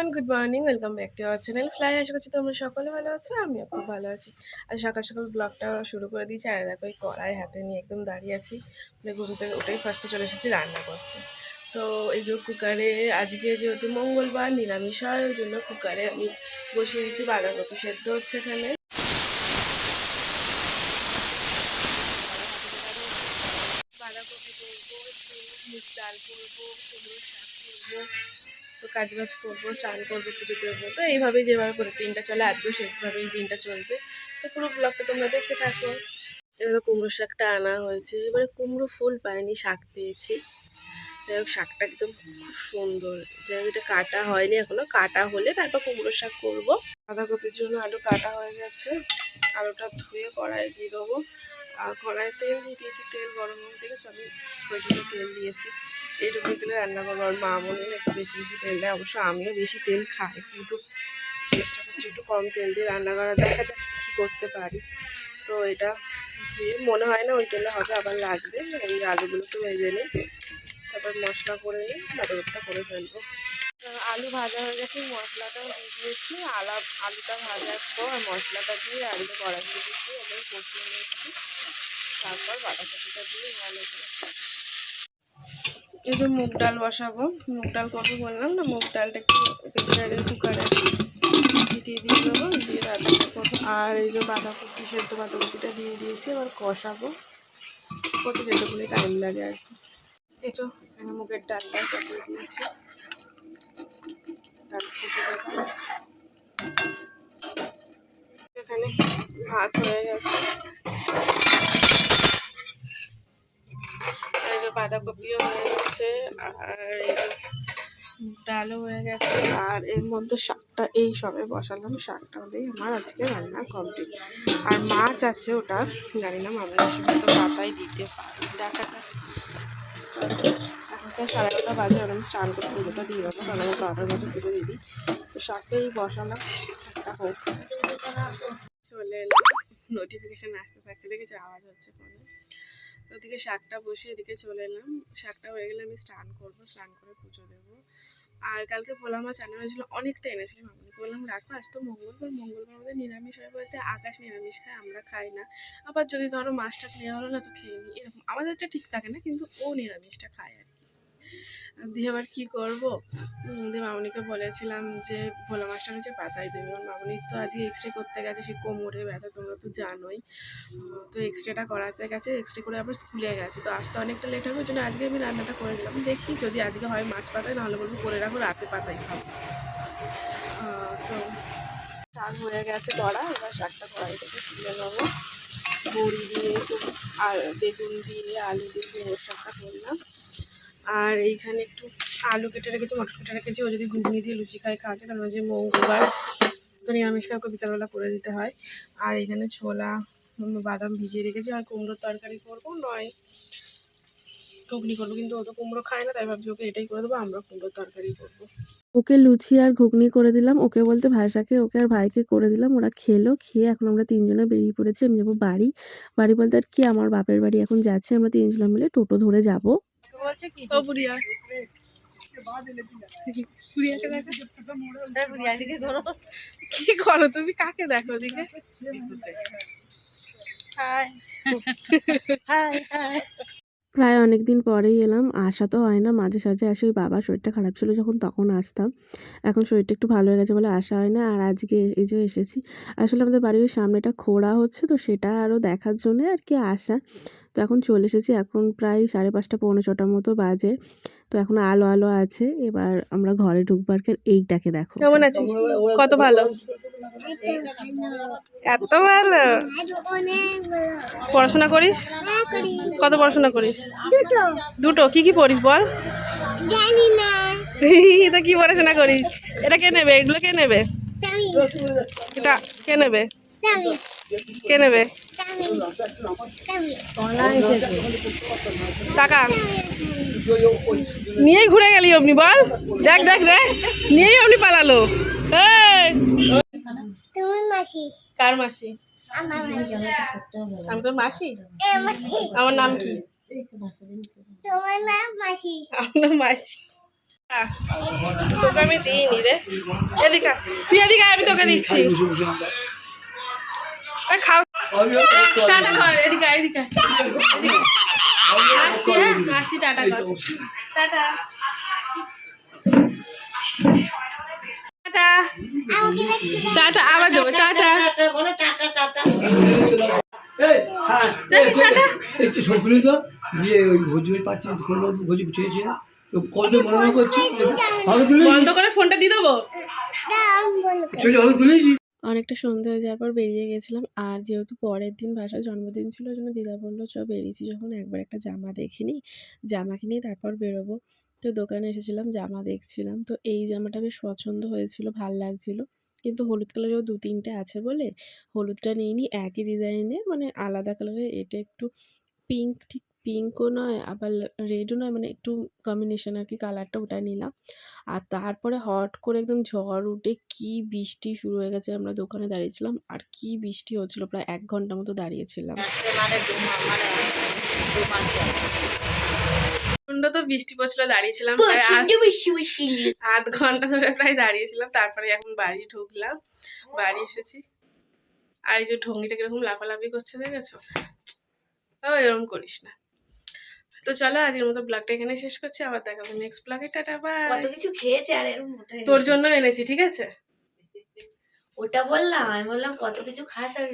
Everyone good morning welcome back to our channel fly আশা করছি তোমরা সকলে ভালো আছো, আমিও খুব ভালো আছি। আর সকাল সকাল ব্লগটা শুরু করে দিয়েছি আর দেখো কড়াই হাতে নিয়ে একদম দাঁড়িয়ে আছি। মানে ঘুম থেকে ওটাই ফার্স্টে চলে এসেছি রান্না করতে। তো এই যে কুকারে আজকে যেহেতু মঙ্গলবার, নিরামিষ হয়, ওই জন্য কুকারে আমি বসিয়ে দিয়েছি বাঁধাকপি সেদ্ধ হচ্ছে এখানে। বাঁধাকপি করব ডাল করব শাক করব। তো কাজ বাজ করব, স্নান করব, পুজো দেবো। তো এইভাবেই যেভাবে করে দিনটা চলে আজকেও সেইভাবেই দিনটা চলবে। তো পুরো ব্লগটা তোমরা দেখতে থাকো। এবার কুমড়ো শাকটা আনা হয়েছে। এবারে কুমড়ো ফুল পাইনি, শাক পেয়েছি। যাই হোক, শাকটা একদম খুব সুন্দর। যাই হোক, এটা কাটা হয়নি এখনও। কাটা হলে তারপর কুমড়ো শাক করব। বাঁধাকপির জন্য আলু কাটা হয়ে গেছে। আলুটা ধুয়ে কড়াই দিয়ে দেবো। আর কড়াই তেল দিয়ে দিয়েছি, তেল গরম হয়ে থেকে সবই ওইটুকু তেল দিয়েছি। এইটুকু তেলে রান্না করব। আর মা মনে হয় একটু বেশি বেশি তেল দেয় অবশ্য আমিও বেশি তেল খাই, কিন্তু চেষ্টা করছি একটু কম তেল দিয়ে রান্না করা দেখা যাক কী করতে পারি। তো এটা মনে হয় না ওই তেলে হবে, আবার লাগবে। এই আলুগুলো একটু ভেজে নিই, তারপর মশলা করে নিই, বাঁধাকপিটা করে ফেলব। আলু ভাজা হয়ে গেছে, মশলাটাও দিয়ে দিয়েছি। আলা, আলুটা ভাজার পর মশলাটা দিয়ে আলুটা কড়াই দিয়ে দিচ্ছি কষিয়ে নিচ্ছি। তারপর বাঁধাকপিটা দিয়ে ভালো করে এই যে মুগ ডাল বসাবো। মুগ ডাল করব বললাম না, মুগ ডালটা একটু কুকারে ছিটিয়ে দিয়ে দেবো, দিয়ে রান্না করব। আর এই যে বাঁধাকপি, সেদ্ধ বাঁধাকপিটা দিয়ে দিয়েছি, এবার কষাবো। কত বলে টাইম লাগে আর কি। এই তো, এখানে মুগের ডালটা চাপিয়ে দিয়েছি। এখানে ভাত হয়ে গেছে আর এই যে বাঁধাকপিও হয়ে গেছে আর ডালও হয়ে গেছে। আর এর মধ্যে শাকটা, এই সবে বসালাম শাকটা হলেই আমার আজকে রান্না কমপ্লিট আর মাছ আছে ওটা, জানি না মামলা হিসেবে তো পাতায় দিতে পারি। দেখা যাক। এখনকার সাড়ে এগারোটা বাজে আমি স্নান করে পুজোটা দিয়ে দেবো, কারণ আমার বারোটার মধ্যে পুজো দিই। তো শাকটাই বসালাম, শাকটা হোক। চলে এলো নোটিফিকেশান আসতে থাকছে, দেখেছি? আওয়াজ হচ্ছে ফোনে ওদিকে শাকটা বসে এদিকে চলে এলাম। শাকটা হয়ে গেলে আমি স্নান করব, স্নান করে পুজো দেবো। আর কালকে পোলা মাছ আনা হয়েছিল, অনেকটা এনেছিলাম আমি। বললাম, রাখো, আজ তো মঙ্গলবার। মঙ্গলবার আমাদের নিরামিষ হয় বলতে আকাশ নিরামিষ খায়, আমরা খাই না। আবার যদি ধরো মাছটা নেওয়া হলো না, তো খেয়ে নিই। এরকম। আমাদেরটা ঠিক থাকে না, কিন্তু ও নিরামিষটা খায় আর দিয়ে এবার কী করব? দিয়ে মামনিকে বলেছিলাম যে, ভোলা মাছটা হচ্ছে পাতায় দেবে। মামনির তো আজকে এক্স রে করতে গেছে, সে কোমরে ব্যথা, তোমরা তো জানোই। তো এক্স রেটা করাতে গেছে এক্স রে করে আবার স্কুলে গেছে। তো আসতে অনেকটা লেট হবে, ওই জন্য আজকে আমি রান্নাটা করে দিলাম দেখি যদি আজকে হয় মাছ পাতায়, নাহলে বলব করে রাখো, রাতে পাতায় খাব। তো শাক হয়ে গেছে কড়া এবার শাকটা কড়াই থেকে তুলে নেব। বড়ি দিয়ে, আর বেগুন দিয়ে, আলু দিয়ে, শাকটা করলাম। আর এইখানে একটু আলু কেটে রেখেছি, মটর কেটে রেখেছি। ও যদি ঘুগনি দিয়ে লুচি খাই খাওয়াতে কারণ যে মঙ্গলবার। তো নিরামিষ কাউকে বিকালবেলা করে দিতে হয়। আর এখানে ছোলা বাদাম ভিজিয়ে রেখেছি। আর কুমড়োর তরকারি করব নয়। ঘুগনি করব, কিন্তু ও তো কুমড়ো খায় না, তাই ভাবছি ওকে এটাই করে দেবো, আমরা কুমড়োর তরকারি করব। ওকে লুচি আর ঘুগনি করে দিলাম। ওকে বলতে ভাইসাকে ওকে আর ভাইকে করে দিলাম। ওরা খেলো, খেয়ে এখন আমরা তিনজনে বেরিয়ে পড়েছি। আমি যাব বাড়ি। বাড়ি বলতে আর কি, আমার বাপের বাড়ি এখন যাচ্ছি। আমরা তিনজনে মিলে টোটো ধরে যাব। ও বুড়িয়া। কি করো তুমি? কাকে দেখো ওদিকে প্রায় অনেক দিন পরেই এলাম। আসা তো হয় না মাঝে সাঝে আসে। ওই বাবার শরীরটা খারাপ ছিল যখন তখন আসতাম। এখন শরীরটা একটু ভালো হয়ে গেছে বলে আসা হয় না। আর আজকে এই যে এসেছি আসলে আমাদের বাড়ির সামনেটা খোঁড়া হচ্ছে তো সেটা আরও দেখার জন্য আর কি আসা তো এখন চলে এসেছি এখন প্রায় সাড়ে পাঁচটা, পৌনে ছটার মতো বাজে। তো এখন আলো আলো আছে। এবার আমরা ঘরে ঢুকবার এইটাকে দেখো। কেমন আছিস? কত ভালো? এত ভালো। পড়াশোনা করিস? কত পড়াশোনা করিস? দুটো। কি কি পড়িস বল? জানি না এটা কি পড়াশোনা করিস? এটা কে নেবে? এগুলো কে নেবে? এটা কে নেবে? কে নেবে? টাকা নিয়েই ঘুরে গেলি অমনি বল। দেখ দেখ দেখ। নিয়েই অমনি পালালো। এই! তুমি মাসি? কার মাসি? আমি তোর মাসি? আমার নাম কি? তোমার নাম মাসি? আমার মাসি। তোকে আমি দিইনি রে। এদিকে তুই এদিকে আমি তোকে দিচ্ছি। খাও। টাটা কর এদিকে আয়, এদিকে আয়। এদিকে আয়। আসছি হ্যাঁ আসছি টাটা কর। টাটা। টাটা। আবার দেবো টাটা। হ্যাঁ, তো, যে ওই ভোজি পাচ্ছি, খুললো, চেয়েছে, তো কত মনে করছি, ভালো তুলে বন্ধ করে ফোনটা দিয়ে দেবো? ভালো তুলেছি অনেকটা সন্ধে হয়ে যাওয়ার পর বেরিয়ে গেছিলাম। আর যেহেতু পরের দিন বাসার জন্মদিন ছিল, ওই জন্য দিদা বলল চ বেরিয়েছি যখন, একবার একটা জামা দেখিনি জামা কিনে তারপর বেরোবো। তো দোকানে এসেছিলাম, জামা দেখছিলাম। তো এই জামাটা বেশ পছন্দ হয়েছিল, ভালো লাগছিল। কিন্তু হলুদ কালারেও দু তিনটে আছে বলে, হলুদটা নিইনি, একই ডিজাইনের মানে আলাদা কালারের। এটা একটু পিঙ্ক ঠিক পিঙ্কও নয় আবার রেডও নয় মানে একটু কম্বিনেশন আর কি কালারটা ওটা নিলাম। আর তারপরে হট করে একদম ঝড় উঠে কি বৃষ্টি শুরু হয়ে গেছে আমরা দোকানে দাঁড়িয়েছিলাম আর কি বৃষ্টি হচ্ছিল প্রায় এক ঘণ্টা মতো দাঁড়িয়েছিলাম। প্রচণ্ড তো বৃষ্টি পড়ছিল দাঁড়িয়েছিলাম আধ- আধ ঘণ্টা ধরে প্রায় দাঁড়িয়েছিলাম তারপরে এখন বাড়ি ঢুকলাম বাড়ি এসেছি। আর এই যে ঢঙ্গিটা কীরকম লাফালাফি করছে দেখেছ? ও এরকম করিস না। তো চলো আজকের মতো ব্লগটা এখানে শেষ করছি। আবার দেখাবো নেক্সট ব্লগে টাটা বাই কত কিছু খেয়েছে আর এর মোটা তোর জন্য এনেছি ঠিক আছে? ওটা বললাম আমি বললাম কত কিছু খাস আর